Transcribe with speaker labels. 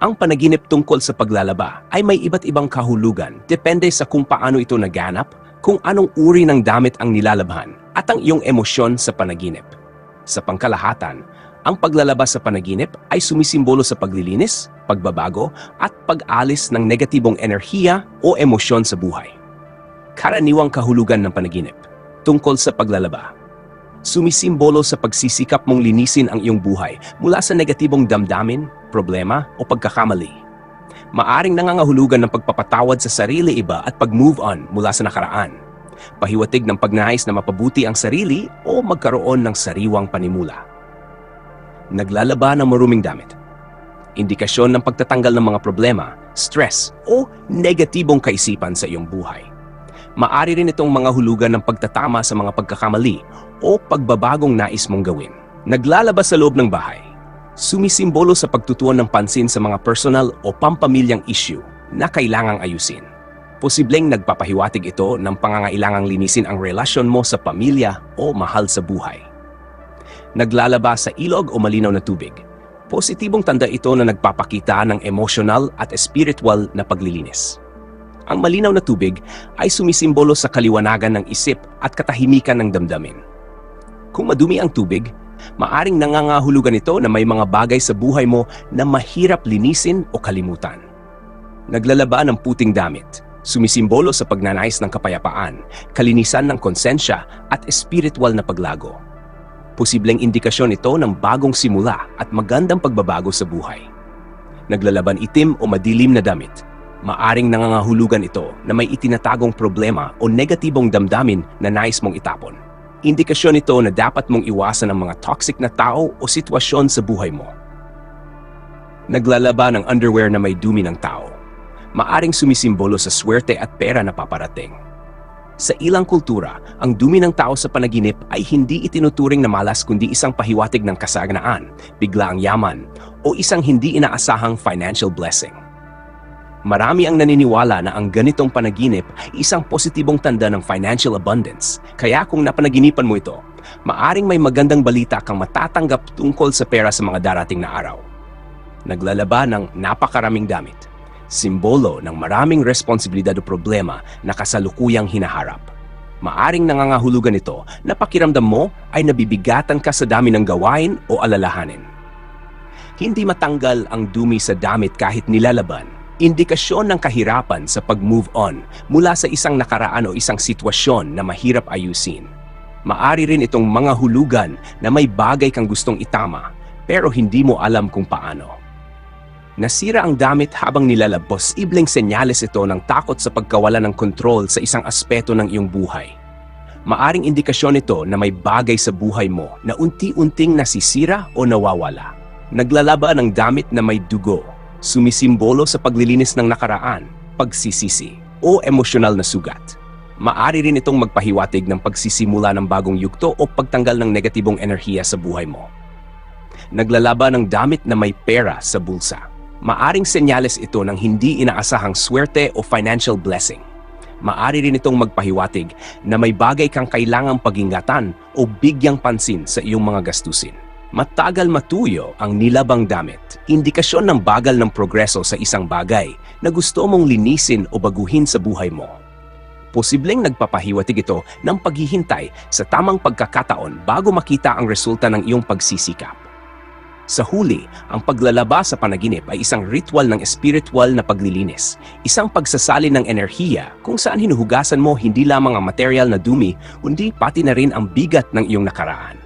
Speaker 1: Ang panaginip tungkol sa paglalaba ay may iba't ibang kahulugan depende sa kung paano ito naganap, kung anong uri ng damit ang nilalabhan, at ang iyong emosyon sa panaginip. Sa pangkalahatan, ang paglalaba sa panaginip ay sumisimbolo sa paglilinis, pagbabago, at pag-alis ng negatibong enerhiya o emosyon sa buhay. Karaniwang kahulugan ng panaginip tungkol sa paglalaba sumisimbolo sa pagsisikap mong linisin ang iyong buhay mula sa negatibong damdamin, problema o pagkakamali. Maaring nangangahulugan ng pagpapatawad sa sarili iba at pag-move on mula sa nakaraan. Pahiwatig ng pagnais na mapabuti ang sarili o magkaroon ng sariwang panimula. Naglalaba ng maruming damit. Indikasyon ng pagtatanggal ng mga problema, stress o negatibong kaisipan sa iyong buhay. Maari rin itong mga hulugan ng pagtatama sa mga pagkakamali o pagbabagong nais mong gawin. Naglalabas sa loob ng bahay. Sumisimbolo sa pagtutuon ng pansin sa mga personal o pampamilyang issue na kailangang ayusin. Posibleng nagpapahiwatig ito ng pangangailangang linisin ang relasyon mo sa pamilya o mahal sa buhay. Naglalaba sa ilog o malinaw na tubig. Positibong tanda ito na nagpapakita ng emotional at spiritual na paglilinis. Ang malinaw na tubig ay sumisimbolo sa kaliwanagan ng isip at katahimikan ng damdamin. Kung madumi ang tubig, maaring nangangahulugan ito na may mga bagay sa buhay mo na mahirap linisin o kalimutan. Naglalaba ng puting damit, sumisimbolo sa pagnanais ng kapayapaan, kalinisan ng konsensya at espiritual na paglago. Posibleng indikasyon ito ng bagong simula at magandang pagbabago sa buhay. Naglalaban itim o madilim na damit, maaring nangangahulugan ito na may itinatagong problema o negatibong damdamin na nais mong itapon. Indikasyon ito na dapat mong iwasan ang mga toxic na tao o sitwasyon sa buhay mo. Naglalaba ng underwear na may dumi ng tao. Maaring sumisimbolo sa swerte at pera na paparating. Sa ilang kultura, ang dumi ng tao sa panaginip ay hindi itinuturing na malas kundi isang pahiwatig ng kasaganaan, biglaang yaman, o isang hindi inaasahang financial blessing. Marami ang naniniwala na ang ganitong panaginip ay isang positibong tanda ng financial abundance. Kaya kung napanaginipan mo ito, maaring may magandang balita kang matatanggap tungkol sa pera sa mga darating na araw. Naglalaba ng napakaraming damit. Simbolo ng maraming responsibilidad o problema na kasalukuyang hinaharap. Maaring nangangahulugan ito na pakiramdam mo ay nabibigatan ka sa dami ng gawain o alalahanin. Hindi matanggal ang dumi sa damit kahit nilalaban indikasyon ng kahirapan sa pag-move on mula sa isang nakaraan o isang sitwasyon na mahirap ayusin. Maari rin itong mga hulugan na may bagay kang gustong itama pero hindi mo alam kung paano. Nasira ang damit habang nilalabos, ibleng senyales ito ng takot sa pagkawala ng kontrol sa isang aspeto ng iyong buhay. Maaring indikasyon ito na may bagay sa buhay mo na unti-unting nasisira o nawawala. Naglalaba ng damit na may dugo, sumisimbolo sa paglilinis ng nakaraan, pagsisisi, o emosyonal na sugat. Maari rin itong magpahiwatig ng pagsisimula ng bagong yugto o pagtanggal ng negatibong enerhiya sa buhay mo. Naglalaba ng damit na may pera sa bulsa. Maaring senyales ito ng hindi inaasahang swerte o financial blessing. Maari rin itong magpahiwatig na may bagay kang kailangang pagingatan o bigyang pansin sa iyong mga gastusin. Matagal matuyo ang nilabang damit, indikasyon ng bagal ng progreso sa isang bagay na gusto mong linisin o baguhin sa buhay mo. Posibleng nagpapahiwatig ito ng paghihintay sa tamang pagkakataon bago makita ang resulta ng iyong pagsisikap. Sa huli, ang paglalaba sa panaginip ay isang ritual ng espiritual na paglilinis, isang pagsasali ng enerhiya kung saan hinuhugasan mo hindi lamang ang material na dumi, kundi pati na rin ang bigat ng iyong nakaraan.